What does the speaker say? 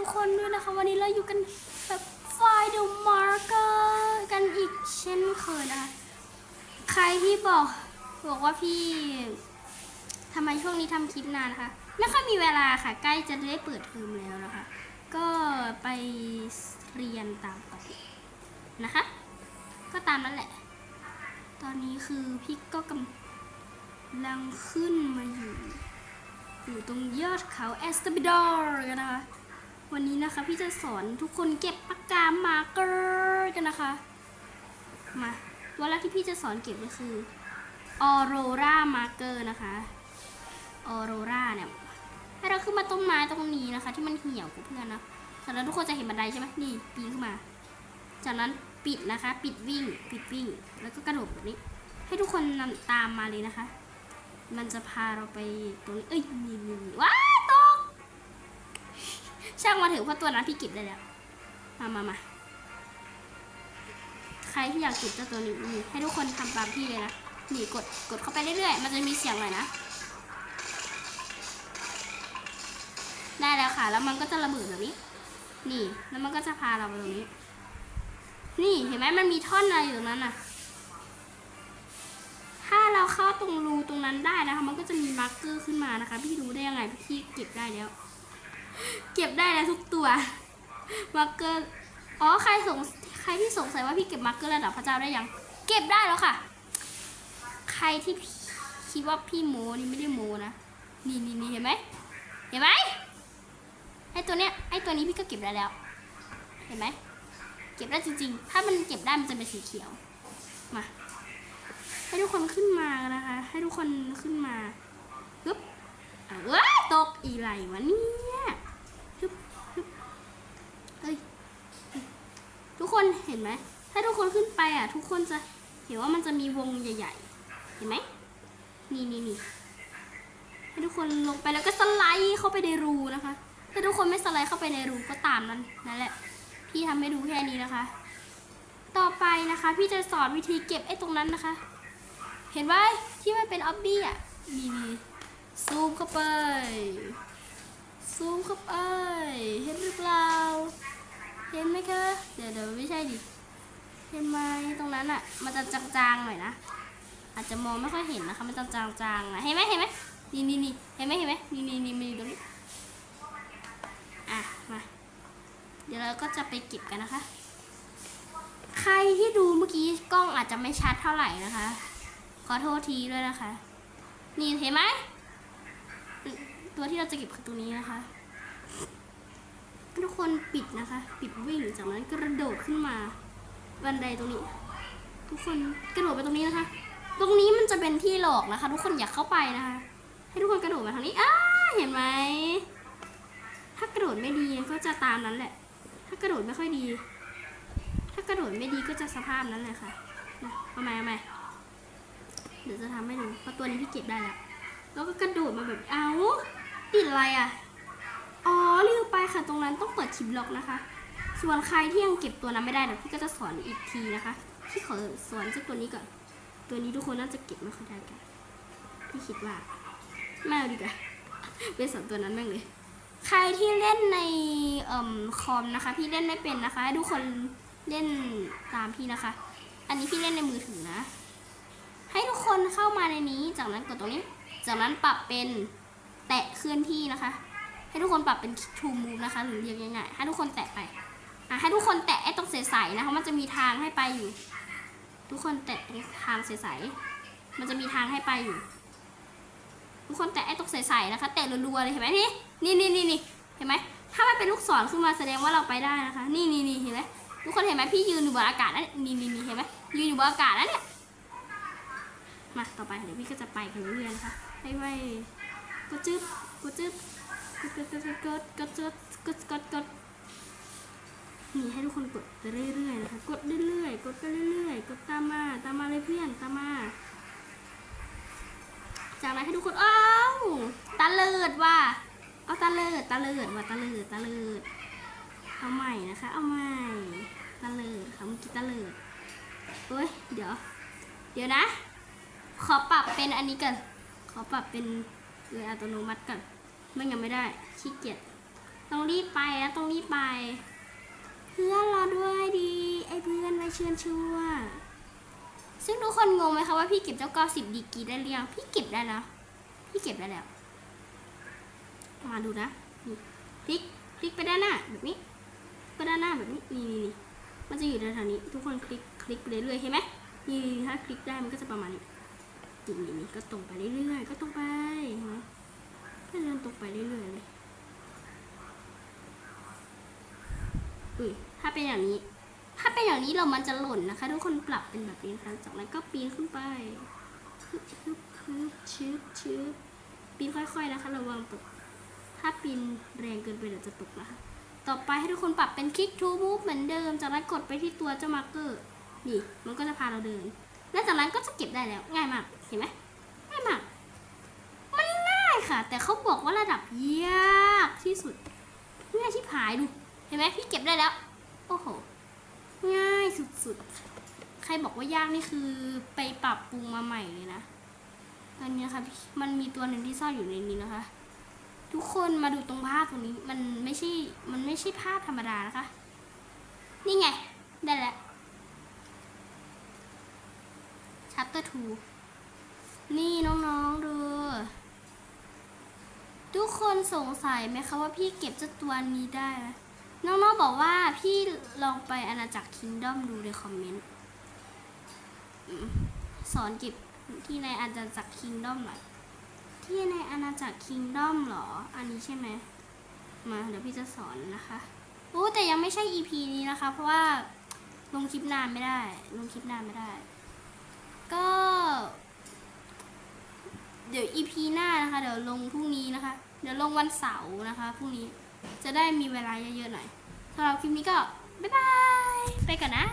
ทุกคนด้วยนะคะ วันนี้เราอยู่กันแบบไฟเดอะมาร์เกอร์กันอีกเช่นเคยนะคะใครที่บอกบอกว่าพี่ทำไมช่วงนี้ทำคลิปนานนะคะ ไม่ค่อยมีเวลาค่ะ ใกล้จะได้เปิดเทอมแล้วนะคะ ก็ไปเรียนตามปกตินะคะ ก็ตามนั้นแหละ ตอนนี้คือพี่ก็กำลังขึ้นมาอยู่อยู่ตรงยอดเขาแอสต b บิดอร์กันนะคะ วันนี้นะคะพี่จะสอนทุกคนเก็บปากกามาเกอร์กันนะคะ มาตัวแรกที่พี่จะสอนเก็บก็คือออโรรามาเกอร์นะคะออโรราเนี่ยให้เราขึ้นมาต้นไม้ตรงนี้นะคะ ที่มันเหี่ยวกับเพื่อนนะจากนั้นทุกคนจะเห็นบันไดใช่ไหมนี่ปีนขึ้นมา จากนั้นปิดนะคะ ปิดวิ่ง ปิดวิ่ง แล้วก็กระโดดแบบนี้ ให้ทุกคนนตามมาเลยนะคะ มันจะพาเราไปตรงนี้เอ้ยนี่นี่ว้า ช่างมาเถอะเพราะตัวนั้นพี่เก็บได้แล้ว มามามาใครที่อยากเก็บเจ้าตัวนี้ให้ทุกคนทำตามพี่เลยนะนี่กดกดเข้าไปเรื่อยๆ มันจะมีเสียงหน่อยนะ ได้แล้วค่ะ แล้วมันก็จะระเบิดแบบนี้ นี่ แล้วมันก็จะพาเราไปตรงนี้ นี่เห็นไหมมันมีท่อนอะไรอยู่ตรงนั้นน่ะ ถ้าเราเข้าตรงรูตรงนั้นได้นะคะ มันก็จะมีมาร์กเกอร์ขึ้นมานะคะ พี่รู้ได้ยังไงพี่เก็บได้แล้ว เก็บได้แล้วทุกตัวมาร์กเกอร์อ๋อใครสงใครที่สงสัยว่าพี่เก็บมาร์กเกอร์ระดับพระเจ้าได้ยัง เก็บได้แล้วค่ะ ใครที่คิดว่าพี่โมนี่ไม่ได้โมนะนี่นี่นี่เห็นไหมเห็นไหมไอตัวเนี้ยไอตัวนี้พี่ก็เก็บได้แล้ว เห็นไหมเก็บได้จริง ๆ ถ้ามันเก็บได้มันจะเป็นสีเขียวมาให้ทุกคนขึ้นมานะคะ ให้ทุกคนขึ้นมาฮึบเอ้ยตกอีไหลวะเนี่ยฮึบฮึบเอ้ยเฮ้ย ทุกค นไหมถ้าทุกคนขึ้นไปอะ ทุกคนจะเห็นว่ามันจะมีวงใหญ่ ๆ เห็นไหมนี่นี่นี่ให้ทุกคนลงไปแล้วก็สไลด์เข้าไปในรูนะคะ ถ้าทุกคนไม่สไลด์เข้าไปในรูก็ตามนั้นนั่นแหละ พี่ทำให้ดูแค่นี้นะคะ ต่อไปนะคะ พี่จะสอนวิธีเก็บไอ้ตรงนั้นนะคะ เห็นไหมที่มันเป็นออบบี้อะนี่นี่ซูมเข้าไปซูมเข้าไปเห็นหรือเปล่า เห็นไหมคะเดี๋ยวเดี๋ยวไม่ใช่ดิเห็นไหมตรงนั้นอะ มันจะจางๆหน่อยนะอาจจะมองไม่ค่อยเห็นนะคะ มันจะจางๆนะเห็นไหมเห็นไหมนี่นี่นี่เห็นไหมเห็นไหมนี่นี่นี่มันอยู่ตรงนี้อะมาเดี๋ยวเราก็จะไปเก็บกันนะคะ ใครที่ดูเมื่อกี้กล้องอาจจะไม่ชัดเท่าไหร่นะคะ ขอโทษทีด้วยนะคะ นี่เห็นไหมตัวที่เราจะเก็บคือตัวนี้นะคะ ทุกคนปิดนะคะ ปิดวิ่งจากนั้นกระโดดขึ้นมาบันไดตรงนี้ ทุกคนกระโดดไปตรงนี้นะคะ ตรงนี้มันจะเป็นที่หลอกนะคะ ทุกคนอย่าเข้าไปนะคะ ให้ทุกคนกระโดดมาทางนี้อ้าเห็นไหมถ้ากระโดดไม่ดีก็จะตามนั้นแหละ ถ้ากระโดดไม่ค่อยดี ถ้ากระโดดไม่ดีก็จะสภาพนั้นเลยค่ะนะเอาใหม่เอาใหมเดี๋ยวจะทำให้ดูเพราะตัวนี้พี่เก็บได้แล้วแล้วก็กระโดดมาแบบเอ้าติดอะไรอะ อ๋อลืมไปค่ะตรงนั้นต้องเปิดชิปล็อกนะคะ ส่วนใครที่ยังเก็บตัวนั้นไม่ได้เดี๋ยวพี่ก็จะสอนอีกทีนะคะพี่ขอสอนเจ้าตัวนี้ก่อน ตัวนี้ทุกคนน่าจะเก็บไม่ค่อยได้กันพี่คิดว่าไม่เอาดีกว่าไปสอนตัวนั้นบ้างเลย ใครที่เล่นในเอ่มคอมนะคะ พี่เล่นไม่เป็นนะคะให้ทุกคนเล่นตามพี่นะคะ อันนี้พี่เล่นในมือถือนะ ให้ทุกคนเข้ามาในนี้จากนั้นกดตรงนี้ จากนั้นปรับเป็นแตะเคลื่อนที่นะคะ ให้ทุกคนปรับเป็น to move นะคะ หรือเรียกง่ายๆให้ทุกคนแตะไปอะให้ทุกคนแตะไอ้ตรงใสๆนะคะมันจะมีทางให้ไปอยู่ ทุกคนแตะตรงทางใสๆมันจะมีทางให้ไปอยู่ ทุกคนแตะไอ้ตรงใสๆนะคะ แตะรัวๆเลยเห็นไหมนี่นี่นี่นี่นี่เห็นไหมถ้ามันเป็นลูกศรขึ้นมาแสดงว่าเราไปได้นะคะ นี่นี่นี่เห็นไหมทุกคนเห็นไหมพี่ยืนอยู่บนอากาศนั่นนี่นี่นี่เห็นไหมยืนอยู่บนอากาศนั่นเนี่ยมาต่อไปเดี๋ยวพี่ก็จะไปกันเรื่อยๆนะคะให้ไวกดจึ๊บกดจึ๊บ กดกดกดกดกดกดกดกดกดนี่ให้ทุกคนกดไปเรื่อยๆนะคะ กดเรื่อยๆ กดไปเรื่อยๆ กดตามมา ตามมาเลยเพื่อน ตามมา จากนั้นให้ทุกคนอ้าวตาเลิดว่ะ เอาตาเลิดตาเลิดว่ะตาเลิดตาเลิด เอาใหม่นะคะ เอาใหม่ ตาเลิดค่ะเมื่อกี้ตาเลิดเอ้ย เดี๋ยว เดี๋ยวนะ ขอปรับเป็นอันนี้ก่อน ขอปรับเป็นเลยอัตโนมัติก่อน ไม่งั้นไม่ได้ขี้เกียจต้องรีบไปนะต้องรีบไป เพื่อนรอด้วยดี ไอ้เพื่อนไปเชิญชัวซึ่งทุกคนงงไหมคะว่าพี่เก็บเจ้าก้าสิบดีกีได้หรือยังพี่เก็บได้แล้วพี่เก็บได้แล้ว มาดูนะพลิกพลิกไปด้านหน้าแบบนี้ไปด้านหน้าแบบนี้นี่นี่นี่มันจะอยู่ในแถวนี้ ทุกคนคลิกคลิกไปเรื่อยๆเห็นไหมนี่ถ้าคลิกได้มันก็จะประมาณนี้นี่นี่นี่ก็ตรงไปเรื่อยๆก็ตรงไปเห็นไหม ก็เดินตรงไปเรื่อยๆเลยอุ้ยถ้าเป็นอย่างนี้ ถ้าเป็นอย่างนี้เรามันจะหล่นนะคะ ทุกคนปรับเป็นแบบนี้นะคะจากนั้นก็ปีนขึ้นไปฮึบฮึบฮึบชึบชึบปีนค่อย ๆนะคะ ระวังตก ถ้าปีนแรงเกินไปเดี๋ยวจะตกนะคะต่อไปให้ทุกคนปรับเป็นคลิกทูมูฟเหมือนเดิม จากนั้นกดไปที่ตัวเจ้ามาร์กเกอร์ นี่ มันก็จะพาเราเดิน และจากนั้นก็จะเก็บได้แล้ว ง่ายมาก เห็นไหมง่ายมาก ค่ะ แต่เขาบอกว่าระดับยากที่สุดง่ายชิบหายดู เห็นไหมพี่เก็บได้แล้ว โอ้โห ง่ายสุดๆ ใครบอกว่ายากนี่คือไปปรับปรุงมาใหม่เลยนะอันนี้นะคะมันมีตัวหนึ่งที่ซ่อนอยู่ในนี้นะคะ ทุกคนมาดูตรงภาพตรงนี้มันไม่ใช่ มันไม่ใช่ภาพธรรมดานะคะ นี่ไง ได้แล้ว chapter 2นี่น้องๆดู กคนสงสัยไหมคะว่าพี่เก็บเจ้าตัวนี้ได้ไหมน้องๆบอกว่าพี่ลองไปอาณาจักรคิงดอมดูในคอมเมนต์สอนเก็บที่ในอาณาจักรคิงดอมหน่อยที่ในอาณาจักรคิงดอมหรอ อันนี้ใช่ไหมมาเดี๋ยวพี่จะสอนนะคะโอ้แต่ยังไม่ใช่ EP นี้นะคะ เพราะว่าลงคลิปนานไม่ได้ ลงคลิปนานไม่ได้ ก็ เดี๋ยว EP หน้านะคะ เดี๋ยวลงพรุ่งนี้นะคะ เดี๋ยวลงวันเสาร์นะคะพรุ่งนี้จะได้มีเวลาเยอะๆหน่อยสำหรับคลิปนี้ก็บ๊ายบาย ไปก่อนนะ